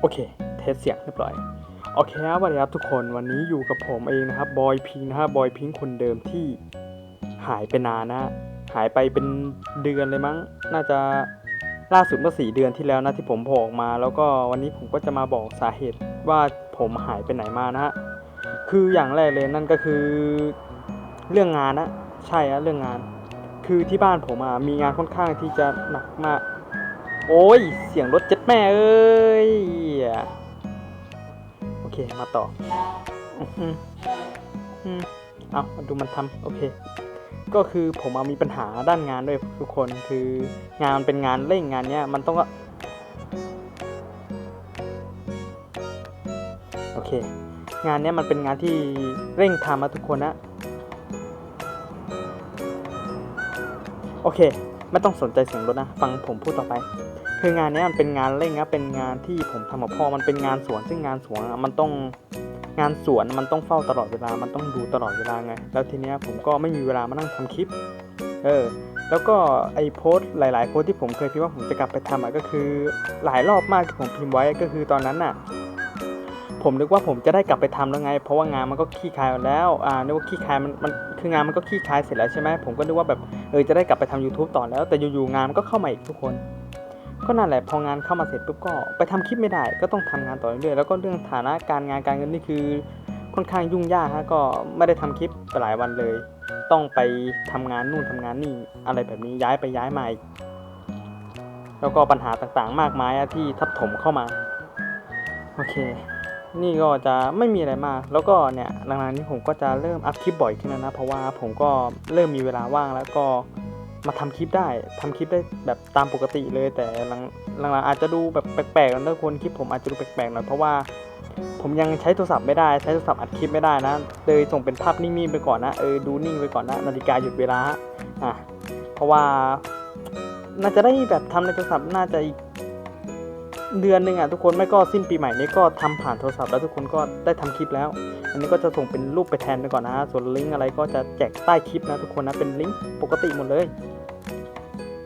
โอเค เทสเสียงเรียบร้อย โอเคครับสวัสดีครับทุกคนวันนี้อยู่กับผมเองนะครับบอยพิงนะฮะบอยพิงคนเดิมที่หายไปนานนะหายไปเป็นเดือนเลยมั้ง น่าจะล่าสุดเมื่อสี่เดือนที่แล้วนะที่ผมโผล่ออกมา แล้วก็วันนี้ผมก็จะมาบอกสาเหตุว่าผมหายไปไหนมานะฮะคืออย่างแรกเลยนั่นก็คือเรื่องงานนะใช่อะเรื่องงาน คือที่บ้านผมอะมีงานค่อนข้างที่จะหนักมาก โอ้ย เสียงรถเจ็ดแม่เอ้ย โอเค มาต่ออื้อหืออืมเอามาดูมันทำโอเค ก็คือผมเอะมีปัญหาด้านงานด้วยทุกคน คืองานมันเป็นงานเร่งงานเนี้ยมันต้องก็โอเค งานเนี้ยมันเป็นงานที่เร่งทำนะทุกคนนะ โอเค ไม่ต้องสนใจเสียงรถนะ ฟังผมพูดต่อไป คืองานนี้มันเป็นงานเร่งนะเป็นงานที่ผมทำกับพ่อมันเป็นงานสวน ซึ่งงานสวนอะมันต้องงานสวนมันต้องเฝ้าตลอดเวลา มันต้องดูตลอดเวลาไง แล้วทีเนี้ยผมก็ไม่มีเวลามานั่งทำคลิป เออ แล้วก็ไอโพสต์หลาย ๆ โพสต์ที่ผมเคยพิมพ์ว่าผมจะกลับไปทำอะก็คือหลายรอบมากที่ผมพิมพ์ไว้ก็คือตอนนั้นน่ะ ผมนึกว่าผมจะได้กลับไปทำแล้วไง เพราะว่างานมันก็ขี้คายมดแล้วอ่านึกว่าขี้คายมันมันคืองานมันก็ขี้คายเสร็จแล้วใช่ไหมผมก็นึกว่าแบบเออจะได้กลับไปทำ YouTube ต่อแล้ว แต่อยู่ๆงานมันก็เข้ามาอีกทุกคน ก็นั่นแหละพองานเข้ามาเสร็จปุ๊บก็ไปทำคลิปไม่ได้ ก็ต้องทำงานต่อเรื่อยๆแล้วก็เรื่องฐานะการงานการเงินนี่คือค่อนข้างยุ่งยากฮะก็ไม่ได้ทำคลิปไปหลายวันเลย ต้องไปทำงานนู่นทำงานนี่อะไรแบบนี้ย้ายไปย้ายมาอีกแล้วก็ปัญหาต่างๆ มากมายอะที่ทับถมเข้ามา โอเค นี่ก็จะไม่มีอะไรมาก แล้วก็เนี่ยหลังๆนี้ผมก็จะเริ่มอัพคลิปบ่อยขึ้นแล้วนะ เพราะว่าผมก็เริ่มมีเวลาว่างแล้วก็มาทำคลิปได้ทำคลิปได้แบบตามปกติเลย แต่หลังหลังๆอาจจะดูแบบแปลกๆนะทุกคนคลิปผมอาจจะดูแปลกๆหน่อยเพราะว่าผมยังใช้โทรศัพท์ไม่ได้ใช้โทรศัพท์อัดคลิปไม่ได้นะเลยส่งเป็นภาพนิ่งๆไปก่อนนะเออดูนิ่งไปก่อนนะนาฬิกาหยุดเวลาอะเพราะว่าน่าจะได้แบบทำในโทรศัพท์น่าจะอีก เดือนหนึ่งอะทุกคนไม่ก็สิ้นปีใหม่นี้ก็ทำผ่านโทรศัพท์แล้วทุกคนก็ได้ทำคลิปแล้ว อันนี้ก็จะส่งเป็นรูปไปแทนไปก่อนนะ ส่วนลิงก์อะไรก็จะแจกใต้คลิปนะทุกคนนะเป็นลิงก์ปกติหมดเลย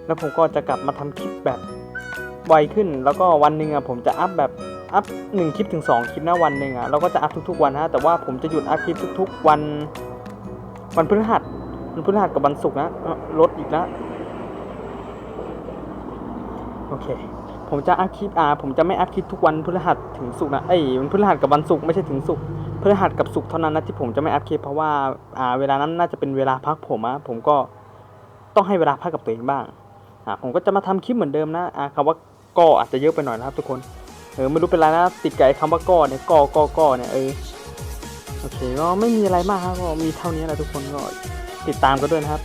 แล้วผมก็จะกลับมาทำคลิปแบบไวขึ้น แล้วก็วันหนึ่งอะผมจะอัพแบบอัพหนึ่งคลิปถึงสองคลิปนะวันหนึ่งอะเราก็จะอัพทุกๆวันนะแต่ว่าผมจะหยุดอัพคลิปทุก ๆ วัน วันพฤหัสวันพฤหัสกับวันศุกร์นะเอ้อลดอีกแล้วโอเค ผมจะอัพคลิปอ่าผมจะไม่อัพคลิปทุกวันพฤหัสถึงศุกร์นะเอ้ยวันพฤหัสกับวันศุกร์ไม่ใช่ถึงศุกร์พฤหัสกับศุกร์เท่านั้นนะที่ผมจะไม่อัพคลิปเพราะว่าอ่าเวลานั้นน่าจะเป็นเวลาพักผมอะผมก็ต้องให้เวลาพักกับตัวเองบ้างอ่าผมก็จะมาทำคลิปเหมือนเดิมนะอ่าคำว่าก็อาจจะเยอะไปหน่อยนะครับทุกคนเออไม่รู้เป็นไรนะติดกับไอ้คำว่าก็เนี่ยก็ก็ก็เนี่ยเออโอเคก็ไม่มีอะไรมากครับก็มีเท่านี้แหละทุกคนก็ติดตามกันด้วยนะครับ